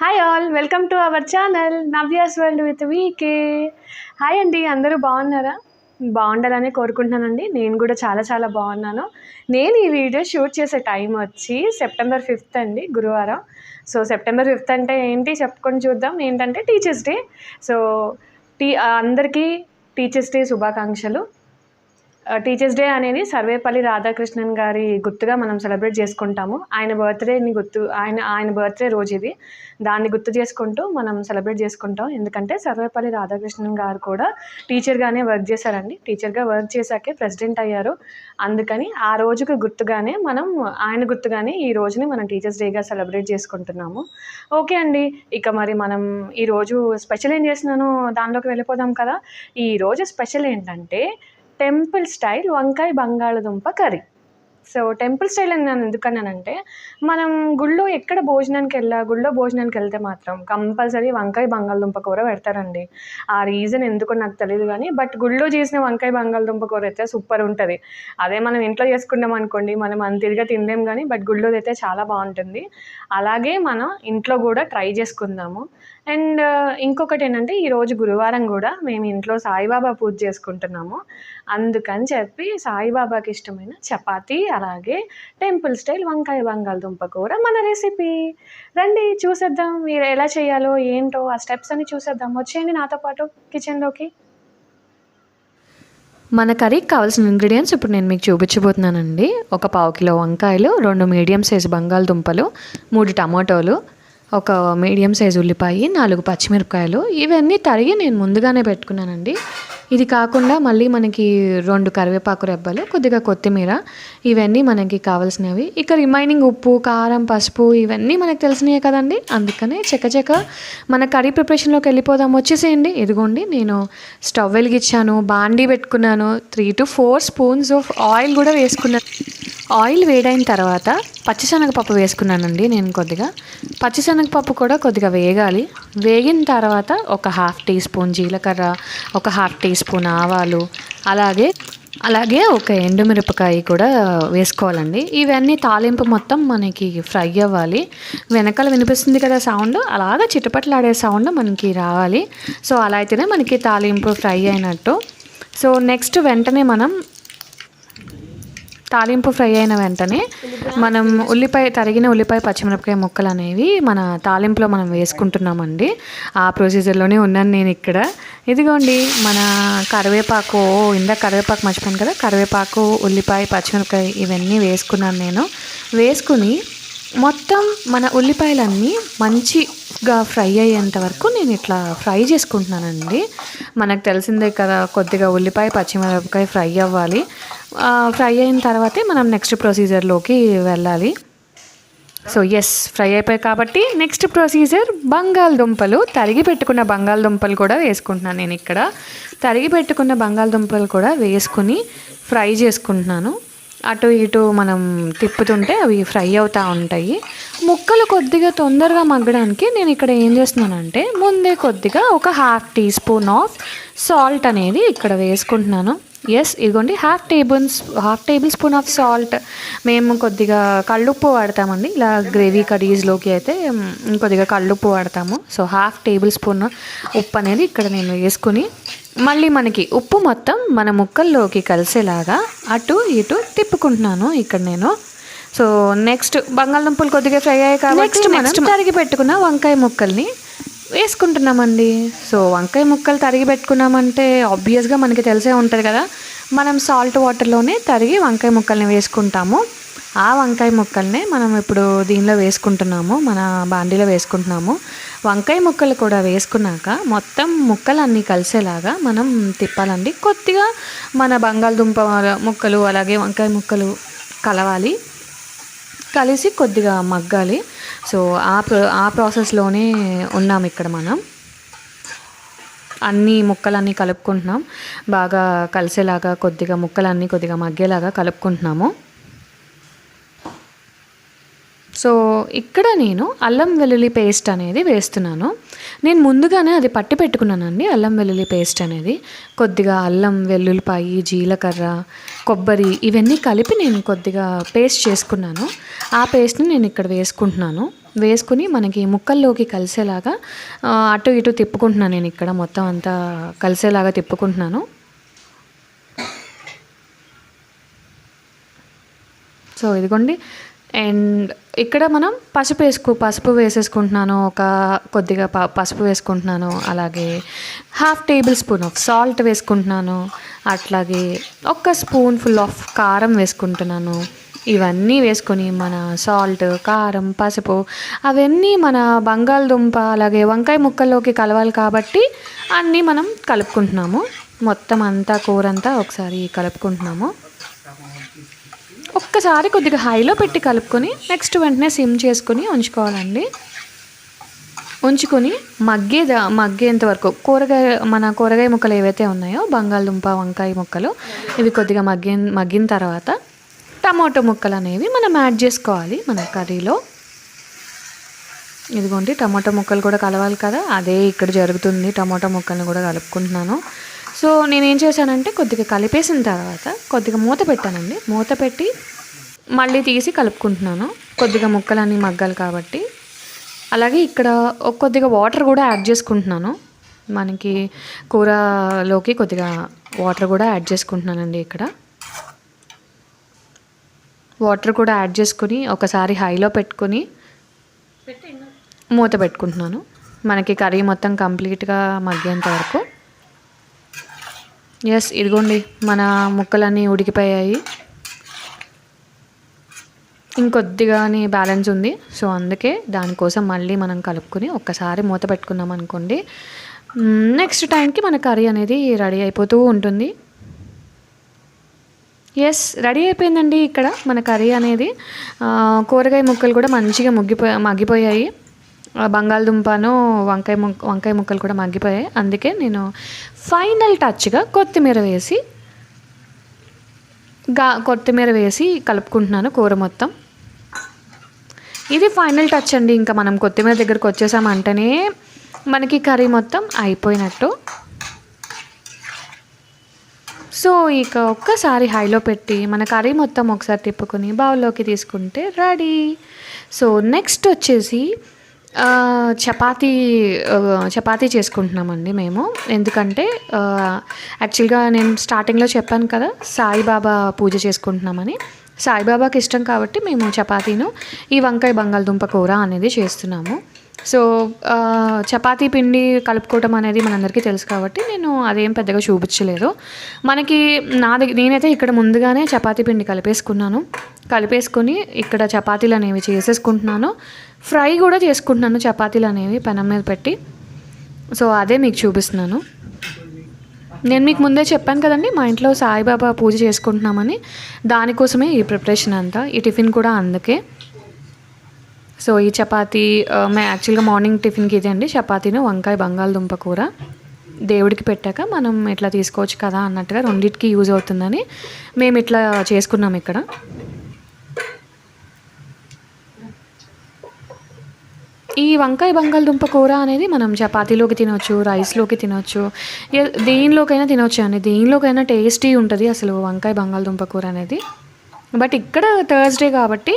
Hi all welcome to our channel Navya's world with VK hi అండి అందరూ బాగున్నారా? బాగుండాలని కోరుకుంటున్నానండి. నేను కూడా చాలా చాలా బాగున్నాను. నేను ఈ వీడియో షూట్ చేసే టైం వచ్చి సెప్టెంబర్ ఫిఫ్త్ అండి గురువారం. సో సెప్టెంబర్ ఫిఫ్త్ అంటే ఏంటి చెప్పుకొని చూద్దాం. ఏంటంటే టీచర్స్ డే. సో టీ అందరికీ టీచర్స్ డే శుభాకాంక్షలు. టీచర్స్ డే అనేది సర్వేపల్లి రాధాకృష్ణన్ గారి గుర్తుగా మనం సెలబ్రేట్ చేసుకుంటాము. ఆయన బర్త్డేని గుర్తు ఆయన ఆయన బర్త్డే రోజు ఇది. దాన్ని గుర్తు చేసుకుంటూ మనం సెలబ్రేట్ చేసుకుంటాం. ఎందుకంటే సర్వేపల్లి రాధాకృష్ణన్ గారు కూడా టీచర్గానే వర్క్ చేశారండి. టీచర్గా వర్క్ చేశాకే ప్రెసిడెంట్ అయ్యారు. అందుకని ఆ రోజుకు గుర్తుగానే మనం ఆయన గుర్తుగానే ఈ రోజుని మనం టీచర్స్ డేగా సెలబ్రేట్ చేసుకుంటున్నాము. ఓకే అండి. ఇక మరి మనం ఈరోజు స్పెషల్ ఏం చేస్తున్నాను? దానిలోకి వెళ్ళిపోదాం కదా. ఈరోజు స్పెషల్ ఏంటంటే టెంపుల్ స్టైల్ వంకాయ బంగాళదుంప కర్రీ సో టెంపుల్ స్టైల్ అని నేను ఎందుకన్నానంటే మనం గుళ్ళో ఎక్కడ భోజనానికి వెళ్ళా గుళ్ళో భోజనానికి వెళ్తే మాత్రం కంపల్సరీ వంకాయ బంగాళదుంప కూర పెడతారండి. ఆ రీజన్ ఎందుకో నాకు తెలియదు కానీ బట్ గుళ్ళో చేసిన వంకాయ బంగాళదుంప కూర అయితే సూపర్ ఉంటుంది. అదే మనం ఇంట్లో చేసుకున్నాం అనుకోండి మనం అంతగా తినలేం కానీ బట్ గుళ్ళో అయితే చాలా బాగుంటుంది. అలాగే మనం ఇంట్లో కూడా ట్రై చేసుకుందాము. అండ్ ఇంకొకటి ఏంటంటే ఈరోజు గురువారం కూడా మేము ఇంట్లో సాయిబాబా పూజ చేసుకుంటున్నాము. అందుకని చెప్పి సాయిబాబాకి ఇష్టమైన చపాతీ అలాగే టెంపుల్ స్టైల్ వంకాయ బంగాళదుంప కూర మన రెసిపీ రండి చూసేద్దాం మీరు ఎలా చేయాలో ఏంటో ఆ స్టెప్స్ అన్ని చూసేద్దాం. వచ్చేయండి నాతో పాటు కిచెన్లోకి మన కర్రీకి కావాల్సిన ఇంగ్రీడియంట్స్ ఇప్పుడు నేను మీకు చూపించబోతున్నానండి. ఒక పావు కిలో వంకాయలు రెండు మీడియం సైజు బంగాళదుంపలు మూడు టమాటోలు ఒక మీడియం సైజు ఉల్లిపాయ నాలుగు పచ్చిమిరపకాయలు ఇవన్నీ తరిగి నేను ముందుగానే పెట్టుకున్నానండి. ఇది కాకుండా మళ్ళీ మనకి రెండు కరివేపాకు రెబ్బలు కొద్దిగా కొత్తిమీర ఇవన్నీ మనకి కావాల్సినవి. ఇక రిమైనింగ్ ఉప్పు కారం పసుపు ఇవన్నీ మనకు తెలిసినవి కదండి. అందుకనే చకచక మన కర్రీ ప్రిపరేషన్లోకి వెళ్ళిపోదాం. వచ్చేసేయండి. ఇదిగోండి నేను స్టవ్ వెలిగించాను బాండీ పెట్టుకున్నాను three to four spoons of oil కూడా వేసుకున్నాను ఆయిల్ వేడైన తర్వాత పచ్చిశనగపప్పు వేసుకున్నానండి నేను కొద్దిగా. పచ్చిశనగపప్పు కూడా కొద్దిగా వేగాలి. వేగిన తర్వాత ఒక హాఫ్ టీ స్పూన్ జీలకర్ర ఒక హాఫ్ టీ స్పూన్ ఆవాలు అలాగే అలాగే ఒక ఎండుమిరపకాయ కూడా వేసుకోవాలండి. ఇవన్నీ తాలింపు మొత్తం మనకి ఫ్రై అవ్వాలి. వెనకాల వినిపిస్తుంది కదా సౌండ్ అలాగా చిటపట్లాడే సౌండ్ మనకి రావాలి. సో అలా అయితేనే మనకి తాలింపు ఫ్రై అయినట్టు. సో నెక్స్ట్ వెంటనే మనం తాలింపు ఫ్రై అయిన వెంటనే మనం ఉల్లిపాయ తరిగిన ఉల్లిపాయ పచ్చిమిరపకాయ ముక్కలు అనేవి మన తాలింపులో మనం వేసుకుంటున్నామండి. ఆ ప్రొసీజర్లోనే ఉన్నాను నేను ఇక్కడ. ఇదిగోండి మన కరివేపాకు ఇందాక కరివేపాకు మర్చిపోయాను కదా కరివేపాకు ఉల్లిపాయ పచ్చిమిరపకాయ ఇవన్నీ వేసుకున్నాను నేను. వేసుకుని మొత్తం మన ఉల్లిపాయలన్నీ మంచిగా ఫ్రై అయ్యేంత వరకు నేను ఇట్లా ఫ్రై చేసుకుంటున్నానండి. మనకు తెలిసిందే కదా కొద్దిగా ఉల్లిపాయ పచ్చిమిరపకాయ ఫ్రై అవ్వాలి. ఫ్రై అయిన తర్వాతే మనం నెక్స్ట్ ప్రొసీజర్లోకి వెళ్ళాలి. సో ఎస్ ఫ్రై అయిపోయాయి కాబట్టి నెక్స్ట్ ప్రొసీజర్ బంగాళదుంపలు. తరిగి పెట్టుకున్న బంగాళదుంపలు కూడా వేసుకుంటున్నాను నేను ఇక్కడ. తరిగి పెట్టుకున్న బంగాళదుంపలు కూడా వేసుకుని ఫ్రై చేసుకుంటున్నాను. అటు ఇటు మనం తిప్పుతుంటే అవి ఫ్రై అవుతూ ఉంటాయి. ముక్కలు కొద్దిగా తొందరగా మగ్గడానికి నేను ఇక్కడ ఏం చేస్తున్నానంటే ముందే కొద్దిగా ఒక half tea spoon of salt అనేది ఇక్కడ వేసుకుంటున్నాను. ఎస్ ఇదిగోండి half table half table spoon of salt మేము కొద్దిగా కళ్ళుప్పు వాడతామండి. ఇలా గ్రేవీ కర్రీస్లోకి అయితే కొద్దిగా కళ్ళుప్పు వాడతాము. సో హాఫ్ టేబుల్ స్పూన్ ఉప్పు అనేది ఇక్కడ నేను వేసుకుని మళ్ళీ మనకి ఉప్పు మొత్తం మన ముక్కల్లోకి కలిసేలాగా అటు ఇటు తిప్పుకుంటున్నాను ఇక్కడ నేను. సో నెక్స్ట్ బంగాళదుంపలు కొద్దిగా ఫ్రై అయ్యాయి కాబట్టి మనం తరిగి పెట్టుకున్న వంకాయ ముక్కల్ని వేసుకుంటున్నామండి. సో వంకాయ ముక్కలు తరిగి పెట్టుకున్నామంటే ఆబ్వియస్గా మనకి తెలిసే ఉంటుంది కదా. మనం సాల్ట్ వాటర్లోనే తరిగి వంకాయ ముక్కల్ని వేసుకుంటాము. ఆ వంకాయ ముక్కల్నే మనం ఇప్పుడు దీనిలో వేసుకుంటున్నాము మన బాండీలో వేసుకుంటున్నాము. వంకాయ ముక్కలు కూడా వేసుకున్నాక మొత్తం ముక్కలు అన్నీ కలిసేలాగా మనం తిప్పాలండి. కొద్దిగా మన బంగాళదుంప ముక్కలు అలాగే వంకాయ ముక్కలు కలవాలి. కలిసి కొద్దిగా మగ్గాలి. సో ఆ ప్రో ఆ ప్రాసెస్లోనే ఉన్నాం ఇక్కడ మనం. అన్ని ముక్కలన్నీ కలుపుకుంటున్నాం. బాగా కలిసేలాగా కొద్దిగా ముక్కలన్నీ కొద్దిగా మగ్గేలాగా కలుపుకుంటున్నాము. సో ఇక్కడ నేను అల్లం వెల్లుల్లి పేస్ట్ అనేది వేస్తున్నాను. నేను ముందుగానే అది పట్టి పెట్టుకున్నానండి అల్లం వెల్లుల్లి పేస్ట్ అనేది. కొద్దిగా అల్లం వెల్లుల్లిపాయి జీలకర్ర కొబ్బరి ఇవన్నీ కలిపి నేను కొద్దిగా పేస్ట్ చేసుకున్నాను. ఆ పేస్ట్ని నేను ఇక్కడ వేసుకుంటున్నాను. వేసుకుని మనకి ముక్కల్లోకి కలిసేలాగా అటు ఇటు తిప్పుకుంటున్నాను నేను ఇక్కడ మొత్తం అంతా కలిసేలాగా తిప్పుకుంటున్నాను. సో ఇదిగోండి అండ్ ఇక్కడ మనం పసుపు వేసుకో పసుపు వేసేసుకుంటున్నాను ఒక కొద్దిగా ప పసుపు వేసుకుంటున్నాను అలాగే half table spoon of salt వేసుకుంటున్నాను అట్లాగే ఒక స్పూన్ ఫుల్ ఆఫ్ కారం వేసుకుంటున్నాను. ఇవన్నీ వేసుకొని మన సాల్ట్ కారం పసుపు అవన్నీ మన బంగాళదుంప అలాగే వంకాయ ముక్కల్లోకి కలవాలి కాబట్టి అన్నీ మనం కలుపుకుంటున్నాము. మొత్తం అంతా కూరంతా ఒకసారి కలుపుకుంటున్నాము. ఒక్కసారి కొద్దిగా హైలో పెట్టి కలుపుకొని నెక్స్ట్ వెంటనే సిమ్ చేసుకొని ఉంచుకోవాలండి. ఉంచుకొని మగ్గేద మగ్గేంత వరకు కూరగాయ మన కూరగాయ ముక్కలు ఏవైతే ఉన్నాయో బంగాళదుంప వంకాయ ముక్కలు ఇవి కొద్దిగా మగ్గి మగ్గిన తర్వాత టమాటో ముక్కలు అనేవి మనం యాడ్ చేసుకోవాలి మన కర్రీలో. ఇదిగోండి టమాటో ముక్కలు కూడా కలవాలి కదా అదే ఇక్కడ జరుగుతుంది టమాటో ముక్కల్ని కూడా కలుపుకుంటున్నాను. సో నేను ఏం చేశానంటే కొద్దిగా కలిపేసిన తర్వాత కొద్దిగా మూత పెట్టానండి. మూత పెట్టి మళ్ళీ తీసి కలుపుకుంటున్నాను. కొద్దిగా ముక్కలన్నీ మగ్గాలి కాబట్టి. అలాగే ఇక్కడ కొద్దిగా వాటర్ కూడా యాడ్ చేసుకుంటున్నాను. మనకి కూరలోకి కొద్దిగా వాటర్ కూడా యాడ్ చేసుకుంటున్నానండి ఇక్కడ. వాటర్ కూడా యాడ్ చేసుకుని ఒకసారి హైలో పెట్టుకొని మూత పెట్టుకుంటున్నాను. మనకి కర్రీ మొత్తం కంప్లీట్గా మగ్గేంత వరకు. ఎస్ ఇదిగోండి మన ముక్కలన్నీ ఉడికిపోయాయి. ఇంకొద్దిగానే బ్యాలెన్స్ ఉంది సో అందుకే దానికోసం మళ్ళీ మనం కలుపుకొని ఒక్కసారి మూత పెట్టుకున్నాం అనుకోండి. నెక్స్ట్ టైంకి మన కర్రీ అనేది రెడీ అయిపోతూ ఉంటుంది. ఎస్ రెడీ అయిపోయిందండి ఇక్కడ మన కర్రీ అనేది. కూరగాయ ముక్కలు కూడా మంచిగా ముగ్గిపో మగ్గిపోయాయి. బంగాళదుంపను వంకాయ ముక్క వంకాయ ముక్కలు కూడా మగ్గిపోయాయి. అందుకే నేను ఫైనల్ టచ్గా కొత్తిమీర వేసి గా కొత్తిమీర వేసి కలుపుకుంటున్నాను కూర మొత్తం. ఇది ఫైనల్ టచ్ అండి. ఇంకా మనం కొత్తిమీర దగ్గరకు వచ్చేసామంటేనే మనకి కర్రీ మొత్తం అయిపోయినట్టు. సో ఇక ఒక్కసారి హైలో పెట్టి మన కర్రీ మొత్తం ఒకసారి తిప్పుకొని బౌల్లోకి తీసుకుంటే రెడీ. సో నెక్స్ట్ వచ్చేసి చపాతీ చపాతీ చేసుకుంటున్నామండి మేము. ఎందుకంటే యాక్చువల్గా నేను స్టార్టింగ్లో చెప్పాను కదా సాయిబాబా పూజ చేసుకుంటున్నామని. సాయిబాబాకి ఇష్టం కాబట్టి మేము చపాతీను ఈ వంకాయ బంగాళదుంప కూర అనేది చేస్తున్నాము. సో చపాతీ పిండి కలుపుకోవటం అనేది మనందరికీ తెలుసు కాబట్టి నేను అదేం పెద్దగా చూపించలేదు. మనకి నా దగ్గర నేనైతే ఇక్కడ ముందుగానే చపాతీ పిండి కలిపేసుకున్నాను. కలిపేసుకొని ఇక్కడ చపాతీలు అనేవి చేసేసుకుంటున్నాను. ఫ్రై కూడా చేసుకుంటున్నాను చపాతీలు అనేవి పెనం మీద పెట్టి. సో అదే మీకు చూపిస్తున్నాను. నేను మీకు ముందే చెప్పాను కదండి మా ఇంట్లో సాయిబాబా పూజ చేసుకుంటున్నామని. దానికోసమే ఈ ప్రిపరేషన్ అంతా. ఈ టిఫిన్ కూడా అందుకే. సో ఈ చపాతీ మే యాక్చువల్గా మార్నింగ్ టిఫిన్కి ఇదే అండి. చపాతీను వంకాయ బంగాళదుంప కూర. దేవుడికి పెట్టాక మనం ఇట్లా తీసుకోవచ్చు కదా అన్నట్టుగా రెండింటికి యూజ్ అవుతుందని మేము ఇట్లా చేసుకున్నాం ఇక్కడ. ఈ వంకాయ బంగాళదుంప కూర అనేది మనం చపాతీలోకి తినొచ్చు రైస్లోకి తినొచ్చు దేనిలోకైనా తినొచ్చు అండి దేనిలోకైనా టేస్టీ ఉంటుంది అసలు వంకాయ బంగాళదుంప కూర అనేది. బట్ ఇక్కడ థర్స్డే కాబట్టి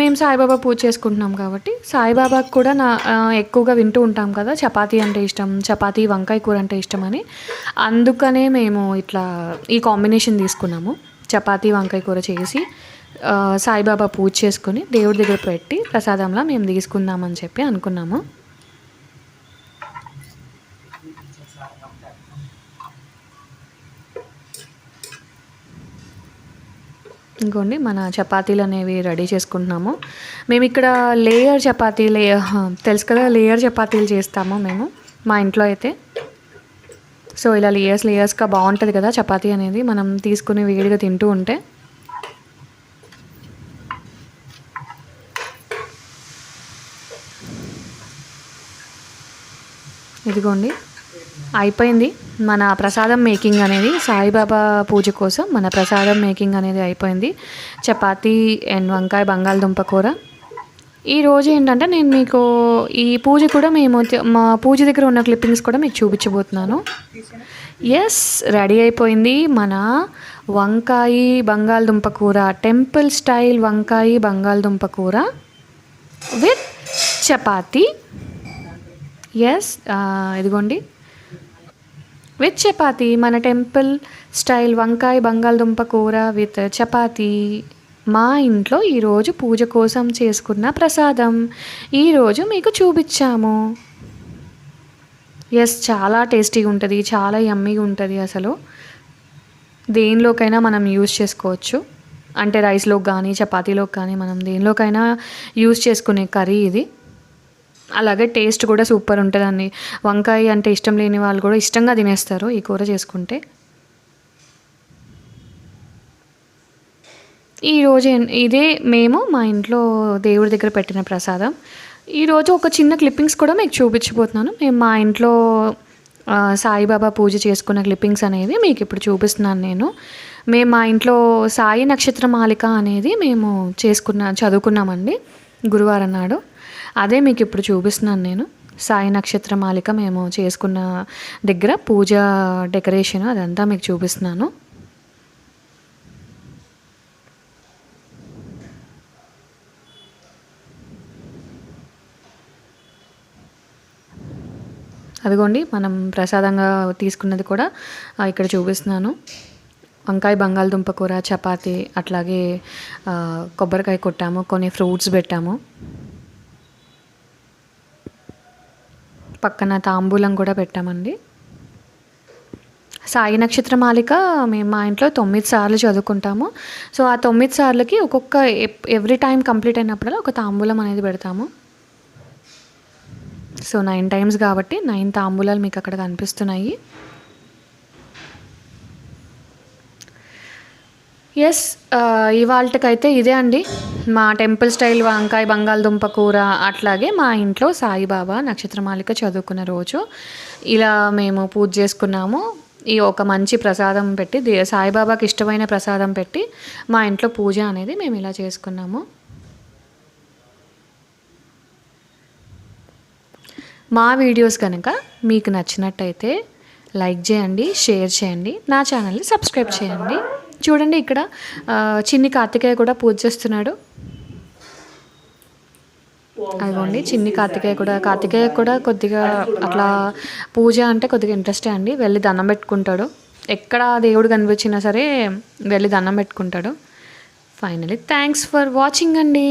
మేము సాయిబాబా పూజ చేసుకుంటున్నాం కాబట్టి సాయిబాబాకి కూడా నా ఎక్కువగా వింటూ ఉంటాం కదా చపాతీ అంటే ఇష్టం చపాతీ వంకాయ కూర అంటే ఇష్టం అని. అందుకనే మేము ఇట్లా ఈ కాంబినేషన్ తీసుకున్నాము చపాతీ వంకాయ కూర చేసి సాయిబాబా పూజ చేసుకుని దేవుడి దగ్గర పెట్టి ప్రసాదంలా మేము తీసుకుందామని చెప్పి అనుకున్నాము. ఇంకోండి మన చపాతీలు అనేవి రెడీ చేసుకుంటున్నాము. మేము ఇక్కడ లేయర్ చపాతీ లే తెలుసు కదా లేయర్ చపాతీలు చేస్తాము మేము మా ఇంట్లో అయితే. సో ఇలా లేయర్స్ లేయర్స్గా బాగుంటుంది కదా చపాతీ అనేది మనం తీసుకుని వేడిగా తింటూ ఉంటే. ఇదిగోండి. అయిపోయింది. మన ప్రసాదం మేకింగ్ అనేది సాయిబాబా పూజ కోసం మన ప్రసాదం మేకింగ్ అనేది అయిపోయింది. చపాతీ అండ్ వంకాయ బంగాళదుంప కూర. ఈరోజు ఏంటంటే నేను మీకు ఈ పూజ కూడా మేము మా పూజ దగ్గర ఉన్న క్లిప్పింగ్స్ కూడా మీకు చూపించబోతున్నాను. ఎస్ రెడీ అయిపోయింది మన వంకాయి బంగాళదుంప కూర టెంపుల్ స్టైల్ వంకాయి బంగాళదుంప కూర విత్ చపాతీ. ఎస్ ఇదిగోండి. విత్ చపాతి మన టెంపుల్ స్టైల్ వంకాయ బంగాళదుంప కూర విత్ చపాతి. మా ఇంట్లో ఈరోజు పూజ కోసం చేసుకున్న ప్రసాదం. ఈరోజు మీకు చూపించాము ఎస్ చాలా టేస్టీగా ఉంటుంది చాలా యమ్మీగా ఉంటుంది అసలు. దేనిలోకైనా మనం యూజ్ చేసుకోవచ్చు. అంటే రైస్లోకి కానీ చపాతీలోకి కానీ మనం దేనిలోకైనా యూజ్ చేసుకునే కర్రీ ఇది. అలాగే టేస్ట్ కూడా సూపర్ ఉంటుందండి. వంకాయ అంటే ఇష్టం లేని వాళ్ళు కూడా ఇష్టంగా తినేస్తారు ఈ కూర చేసుకుంటే. ఈరోజు ఇదే మేము మా ఇంట్లో దేవుడి దగ్గర పెట్టిన ప్రసాదం. ఈరోజు ఒక చిన్న క్లిప్పింగ్స్ కూడా మీకు చూపించబోతున్నాను. మేము మా ఇంట్లో సాయిబాబా పూజ చేసుకున్న క్లిప్పింగ్స్ అనేవి మీకు ఇప్పుడు చూపిస్తున్నాను నేను. మేము మా ఇంట్లో సాయి నక్షత్ర మాలిక అనేది మేము చేసుకున్న చదువుకున్నామండి గురువారం నాడు. అదే మీకు ఇప్పుడు చూపిస్తున్నాను నేను. సాయి నక్షత్ర మాలిక మేము చేసుకున్న దగ్గర పూజ డెకరేషన్ అదంతా మీకు చూపిస్తున్నాను. అదిగోండి మనం ప్రసాదంగా తీసుకున్నది కూడా ఇక్కడ చూపిస్తున్నాను. వంకాయ బంగాళదుంప కూర చపాతి అట్లాగే కొబ్బరికాయ కొట్టాము కొన్ని ఫ్రూట్స్ పెట్టాము. పక్కన తాంబూలం కూడా పెట్టామండి. సాయి నక్షత్ర మాలిక మేము మా ఇంట్లో తొమ్మిది సార్లు చదువుకుంటాము. సో ఆ తొమ్మిది సార్లకి ఒక్కొక్క ఎవ్రీ టైం కంప్లీట్ అయినప్పుడల్లా ఒక తాంబూలం అనేది పెడతాము. సో నైన్ టైమ్స్ కాబట్టి నైన్ తాంబూలాలు మీకు అక్కడ కనిపిస్తున్నాయి. ఎస్ ఇవాళకైతే ఇదే అండి. మా టెంపుల్ స్టైల్ వంకాయ బంగాళదుంప కూర అట్లాగే మా ఇంట్లో సాయిబాబా నక్షత్రమాలిక చదువుకున్న రోజు ఇలా మేము పూజ చేసుకున్నాము. ఈ ఒక మంచి ప్రసాదం పెట్టి సాయిబాబాకి ఇష్టమైన ప్రసాదం పెట్టి మా ఇంట్లో పూజ అనేది మేము ఇలా చేసుకున్నాము. మా వీడియోస్ కనుక మీకు నచ్చినట్టయితే లైక్ చేయండి షేర్ చేయండి నా ఛానల్ని సబ్స్క్రైబ్ చేయండి. చూడండి ఇక్కడ చిన్ని కార్తికేయ కూడా పూజ చేస్తున్నాడు. అదిగోండి చిన్ని కార్తికేయ కూడా కార్తికేయ కూడా కొద్దిగా అట్లా పూజ అంటే కొద్దిగా ఇంట్రెస్టే అండి. వెళ్ళి దండం పెట్టుకుంటాడు. ఎక్కడ దేవుడు కనిపించినా సరే వెళ్ళి దండం పెట్టుకుంటాడు. ఫైనలీ థ్యాంక్స్ ఫర్ వాచింగ్ అండి.